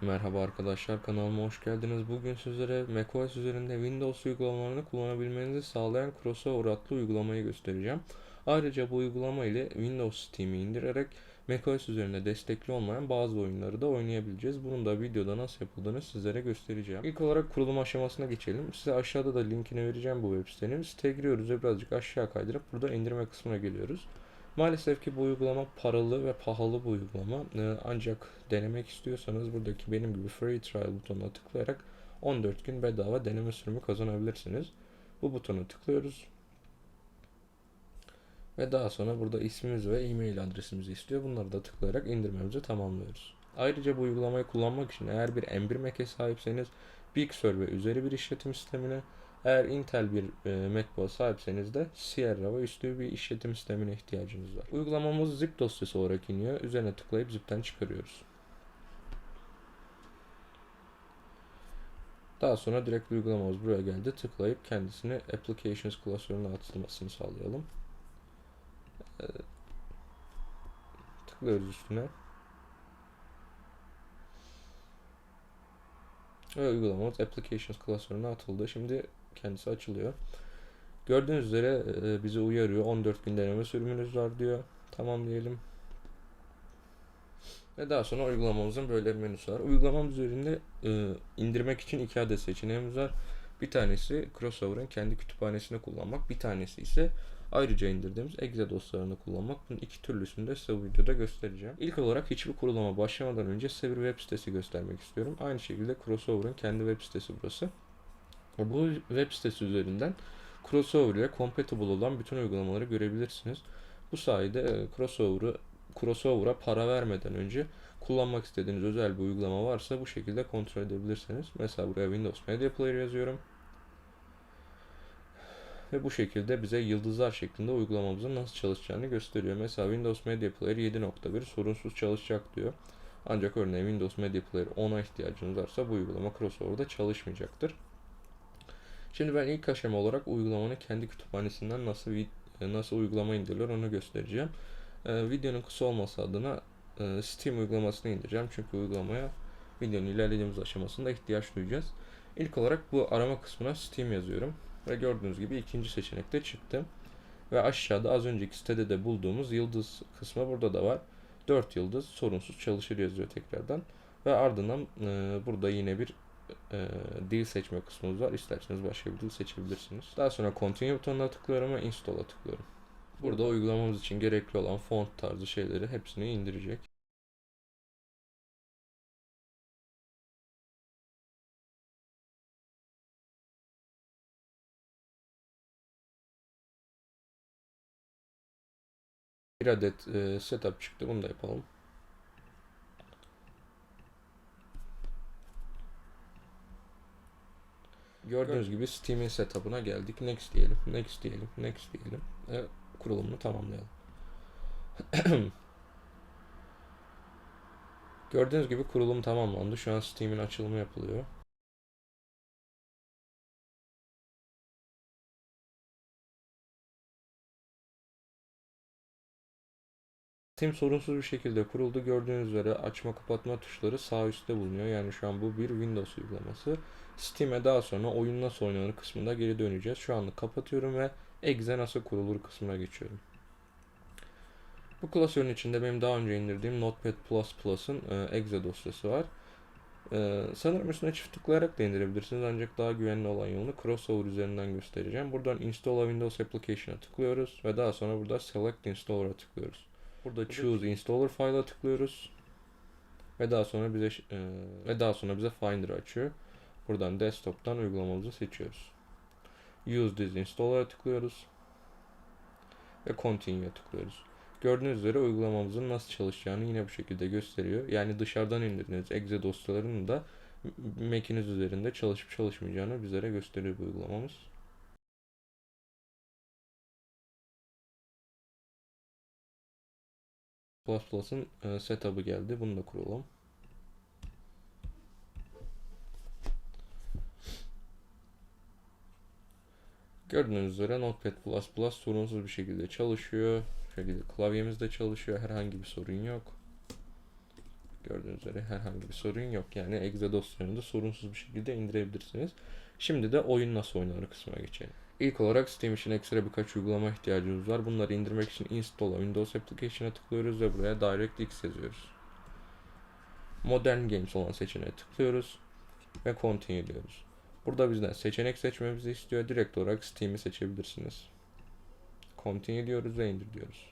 Merhaba arkadaşlar kanalıma hoş geldiniz. Bugün sizlere macOS üzerinde Windows uygulamalarını kullanabilmenizi sağlayan Crossover adlı uygulamayı göstereceğim. Ayrıca bu uygulama ile Windows Steam'i indirerek macOS üzerinde destekli olmayan bazı oyunları da oynayabileceğiz. Bunun da videoda nasıl yapıldığını sizlere göstereceğim. İlk olarak kurulum aşamasına geçelim. Size aşağıda da linkini vereceğim bu web sitenin. Siteye giriyoruz ve birazcık aşağı kaydırıp burada indirme kısmına geliyoruz. Maalesef ki bu uygulama paralı ve pahalı bir uygulama. Ee, ancak denemek istiyorsanız buradaki benim gibi free trial butonuna tıklayarak 14 gün bedava deneme sürümü kazanabilirsiniz. Bu butona tıklıyoruz. Ve daha sonra burada ismimiz ve e-mail adresimizi istiyor. Bunları da tıklayarak indirmemizi tamamlıyoruz. Ayrıca bu uygulamayı kullanmak için eğer bir M1 Mac'e sahipseniz Big Sur ve üzeri bir işletim sistemine eğer Intel bir e, MacBook'a sahipseniz de Sierra ve üstü bir işletim sistemine ihtiyacınız var. Uygulamamız zip dosyası olarak iniyor. Üzerine tıklayıp zipten çıkarıyoruz. Daha sonra direkt uygulamamız buraya geldi. Tıklayıp kendisini Applications klasörüne atılmasını sağlayalım. Ee, tıklıyoruz üstüne. Ve uygulamamız Applications klasörüne atıldı. Şimdi kendisi açılıyor. Gördüğünüz üzere e, bizi uyarıyor. 14 gün deneme sürümünüz var diyor. Tamam diyelim. Ve daha sonra uygulamamızın böyle bir menüsü var. Uygulamamız üzerinde e, indirmek için iki adet seçeneğimiz var. Bir tanesi Crossover'ın kendi kütüphanesini kullanmak. Bir tanesi ise ayrıca indirdiğimiz exe dosyalarını kullanmak. Bunun iki türlüsünü de size bu videoda göstereceğim. İlk olarak hiçbir kurulama başlamadan önce size bir web sitesi göstermek istiyorum. Aynı şekilde Crossover'ın kendi web sitesi burası. Bu web sitesi üzerinden Crossover ile compatible olan bütün uygulamaları görebilirsiniz. Bu sayede e, Crossover'ı Crossover'a para vermeden önce kullanmak istediğiniz özel bir uygulama varsa bu şekilde kontrol edebilirsiniz. Mesela buraya Windows Media Player yazıyorum. Ve bu şekilde bize yıldızlar şeklinde uygulamamızın nasıl çalışacağını gösteriyor. Mesela Windows Media Player 7.1 sorunsuz çalışacak diyor. Ancak örneğin Windows Media Player 10'a ihtiyacınız varsa bu uygulama Crossover'da çalışmayacaktır. Şimdi ben ilk aşama olarak uygulamanın kendi kütüphanesinden nasıl nasıl uygulama indiriliyor onu göstereceğim. Ee, videonun kısa olması adına e, Steam uygulamasını indireceğim. Çünkü uygulamaya videonun ilerlediğimiz aşamasında ihtiyaç duyacağız. İlk olarak bu arama kısmına Steam yazıyorum. Ve gördüğünüz gibi ikinci seçenekte çıktı. Ve aşağıda az önceki sitede de bulduğumuz yıldız kısmı burada da var. 4 yıldız sorunsuz çalışır yazıyor tekrardan. Ve ardından e, burada yine bir e, dil seçme kısmımız var. İsterseniz başka bir dil seçebilirsiniz. Daha sonra Continue butonuna tıklıyorum ve Install'a tıklıyorum. Burada uygulamamız için gerekli olan font tarzı şeyleri hepsini indirecek. Bir adet e, setup çıktı. Bunu da yapalım. Gördüğünüz gibi Steam'in setup'ına geldik. Next diyelim, next diyelim, next diyelim. Ve kurulumunu tamamlayalım. Gördüğünüz gibi kurulum tamamlandı. Şu an Steam'in açılımı yapılıyor. Steam sorunsuz bir şekilde kuruldu. Gördüğünüz üzere açma kapatma tuşları sağ üstte bulunuyor. Yani şu an bu bir Windows uygulaması. Steam'e daha sonra oyun nasıl oynanır kısmında geri döneceğiz. Şu anlık kapatıyorum ve exe nasıl kurulur kısmına geçiyorum. Bu klasörün içinde benim daha önce indirdiğim Notepad++'ın e, exe dosyası var. E, sanırım üstüne çift tıklayarak da indirebilirsiniz ancak daha güvenli olan yolunu Crossover üzerinden göstereceğim. Buradan Install a Windows Application'a tıklıyoruz ve daha sonra burada Select Installer'a tıklıyoruz. Burada Choose Installer File'a tıklıyoruz. Ve daha sonra bize e, ve daha sonra bize Finder açıyor. Buradan desktop'tan uygulamamızı seçiyoruz. Use this installer'a tıklıyoruz. Ve Continue'ya tıklıyoruz. Gördüğünüz üzere uygulamamızın nasıl çalışacağını yine bu şekilde gösteriyor. Yani dışarıdan indirdiğiniz exe dosyalarının da Mac'iniz üzerinde çalışıp çalışmayacağını bizlere gösteriyor bu uygulamamız. Plus'ın e, setup'ı geldi. Bunu da kuralım. Gördüğünüz üzere Notepad++ sorunsuz bir şekilde çalışıyor. Bu şekilde klavyemiz de çalışıyor. Herhangi bir sorun yok. Gördüğünüz üzere herhangi bir sorun yok. Yani exe dosyalarını da sorunsuz bir şekilde indirebilirsiniz. Şimdi de oyun nasıl oynanır kısmına geçelim. İlk olarak Steam için ekstra birkaç uygulama ihtiyacımız var. Bunları indirmek için Install'a Windows Application'a tıklıyoruz ve buraya DirectX yazıyoruz. Modern Games olan seçeneğe tıklıyoruz ve Continue diyoruz. Burada bizden seçenek seçmemizi istiyor. Direkt olarak Steam'i seçebilirsiniz. Continue diyoruz ve indir diyoruz.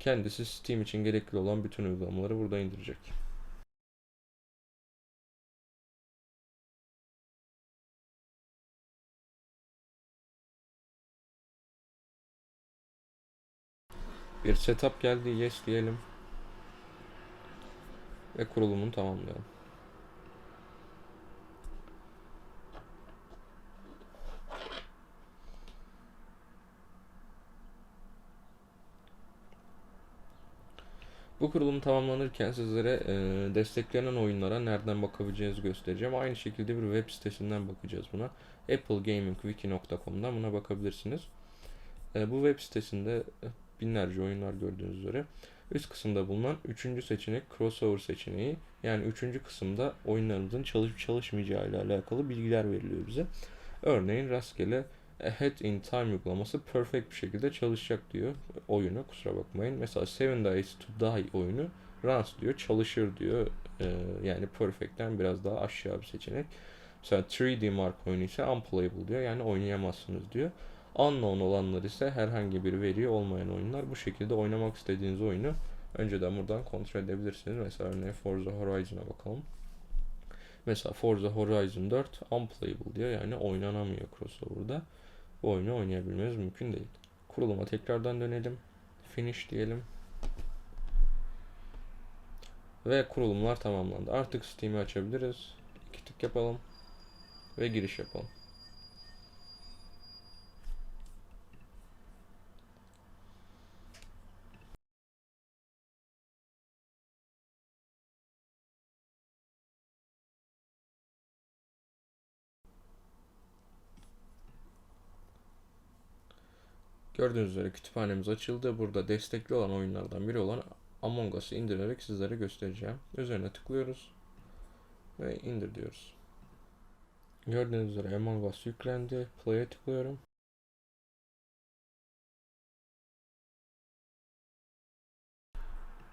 Kendisi Steam için gerekli olan bütün uygulamaları burada indirecek. Bir setup geldi. Yes diyelim. Ve kurulumunu tamamlayalım. Bu kurulum tamamlanırken sizlere e, desteklenen oyunlara nereden bakabileceğinizi göstereceğim. Aynı şekilde bir web sitesinden bakacağız buna. applegamingwiki.com'dan buna bakabilirsiniz. E, bu web sitesinde binlerce oyunlar gördüğünüz üzere. Üst kısımda bulunan üçüncü seçenek crossover seçeneği. Yani üçüncü kısımda oyunlarımızın çalışıp çalışmayacağı ile alakalı bilgiler veriliyor bize. Örneğin rastgele Ahead in Time uygulaması perfect bir şekilde çalışacak diyor oyunu kusura bakmayın. Mesela Seven Days to Die oyunu runs diyor çalışır diyor. Ee, yani perfect'ten biraz daha aşağı bir seçenek. Mesela 3D Mark oyunu ise unplayable diyor yani oynayamazsınız diyor. Unknown olanlar ise herhangi bir veri olmayan oyunlar. Bu şekilde oynamak istediğiniz oyunu önceden buradan kontrol edebilirsiniz. Mesela örneğin Forza Horizon'a bakalım. Mesela Forza Horizon 4 unplayable diyor yani oynanamıyor crossover'da. Bu oyunu oynayabilmeniz mümkün değil. Kuruluma tekrardan dönelim. Finish diyelim. Ve kurulumlar tamamlandı. Artık Steam'i açabiliriz. İki tık yapalım. Ve giriş yapalım. Gördüğünüz üzere kütüphanemiz açıldı. Burada destekli olan oyunlardan biri olan Among Us'ı indirerek sizlere göstereceğim. Üzerine tıklıyoruz ve indir diyoruz. Gördüğünüz üzere Among Us yüklendi. Play'e tıklıyorum.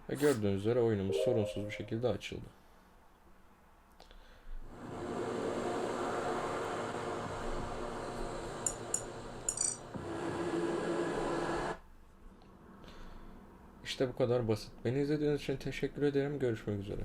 Ve gördüğünüz üzere oyunumuz sorunsuz bir şekilde açıldı. İşte bu kadar basit. Beni izlediğiniz için teşekkür ederim. Görüşmek üzere.